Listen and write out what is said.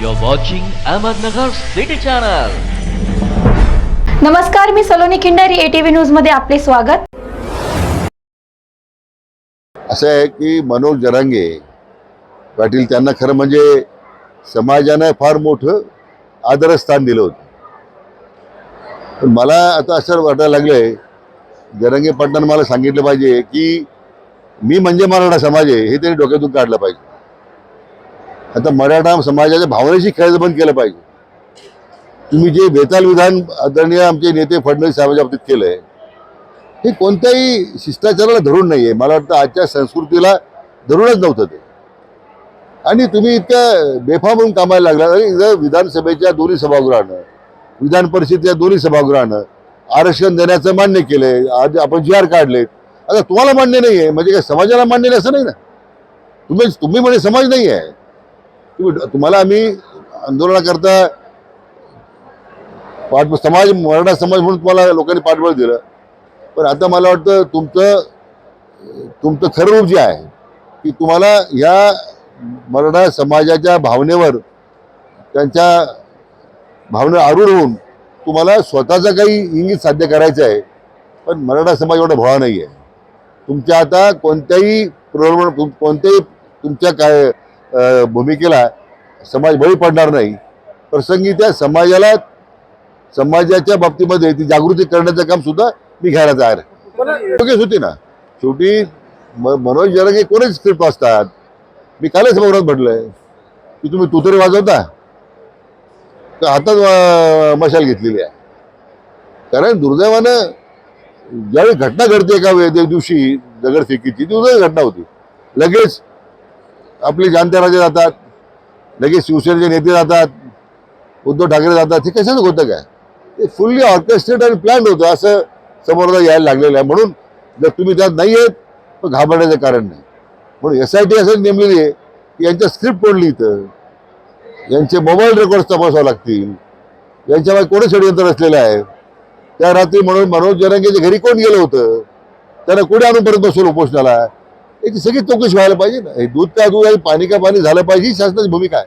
You're watching Ahmednagar City Channel. नमस्कार मी Saloni Khindari ATV न्यूजमध्ये आपले स्वागत. असं आहे की मनोज जरांगे पाटील त्यांना खरं म्हणजे समाजानं फार मोठं आदरस्थान दिलं होतं. पण मला आता असं वाटायला लागलंय जरांगे पाटलांना मला सांगितलं पाहिजे की मी म्हणजे मराठा समाज आहे हे त्यांनी डोक्यातून काढलं पाहिजे. आता मराठा समाजाच्या भावनेशी खेळायचं बंद केलं पाहिजे. तुम्ही जे बेताल विधान आदरणीय आमचे नेते फडणवीस साहेबांच्या बाबतीत केलं आहे हे कोणत्याही शिष्टाचाराला धरून नाहीये. मला वाटतं आजच्या संस्कृतीला धरूनच नव्हतं ते. आणि तुम्ही इतक्या बेफाम म्हणून कामाला लागला आणि जर विधानसभेच्या दोन्ही सभागृहानं विधान परिषदेच्या दोन्ही सभागृहानं आरक्षण देण्याचं मान्य केलं आज आपण जी आर काढलेत आता तुम्हाला मान्य नाही आहे म्हणजे काय समाजाला मान्य नाही असं नाही ना? तुम्ही तुम्ही म्हणजे समाज नाही आहे तुम्हाला आम्ही आंदोलनाकरता पाठ समाज मराठा समाज म्हणून तुम्हाला लोकांनी पाठबळ दिलं. पण आता मला वाटतं तुमचं तुमचं खरं रूप जे आहे की तुम्हाला या मराठा समाजाच्या भावनेवर त्यांच्या भावना आरूढ होऊन तुम्हाला स्वतःचं काही इंगित साध्य करायचं आहे. पण मराठा समाज एवढा भोळा नाही आहे तुमच्या आता कोणत्याही प्रलोभन कोणत्याही तुमच्या काय भूमिकेला समाज बळी पडणार नाही. प्रसंगी त्या समाजाला समाजाच्या बाबतीमध्ये ती जागृती करण्याचं काम सुद्धा मी घ्यायला तयार योग्यच होती ना. शेवटी म- मनोज जरंगे कोणीच स्क्रिप्ट वाचतात? मी कालच सभागृहात म्हटलंय की तुम्ही तुतरे वाजवता. तर हातात मशाल घेतलेली आहे. कारण दुर्दैवानं ज्यावेळी घटना घडते एका दिवशी दगडफेकीची ती दुर्दैवी घटना होती. लगेच आपले जाणते राजे जातात लगेच शिवसेनेचे नेते जातात उद्धव ठाकरे जातात हे कशाच होतं काय? ते फुल्ली ऑर्केस्ट्रेट आणि प्लॅन होतं असं समोरला यायला लागलेलं आहे. म्हणून जर तुम्ही त्यात नाही आहेत तर घाबरण्याचं कारण नाही. म्हणून एस आय टी असं नेमलेली आहे की यांच्या स्क्रिप्ट कोणली इथं? यांचे मोबाईल रेकॉर्ड्स तपासावं लागतील. यांच्यामध्ये कोणी षडयंत्र असलेलं आहे? त्या रात्री म्हणून मनोज जरंगेच्या घरी कोण गेलं होतं? त्यांना कुठे आणून परत बसवलं उपोषणाला? याची सगळी चौकशी व्हायला पाहिजे ना. हे दूध का दूध आणि पाणी का पाणी झालं पाहिजे ही शासनाची भूमिका आहे.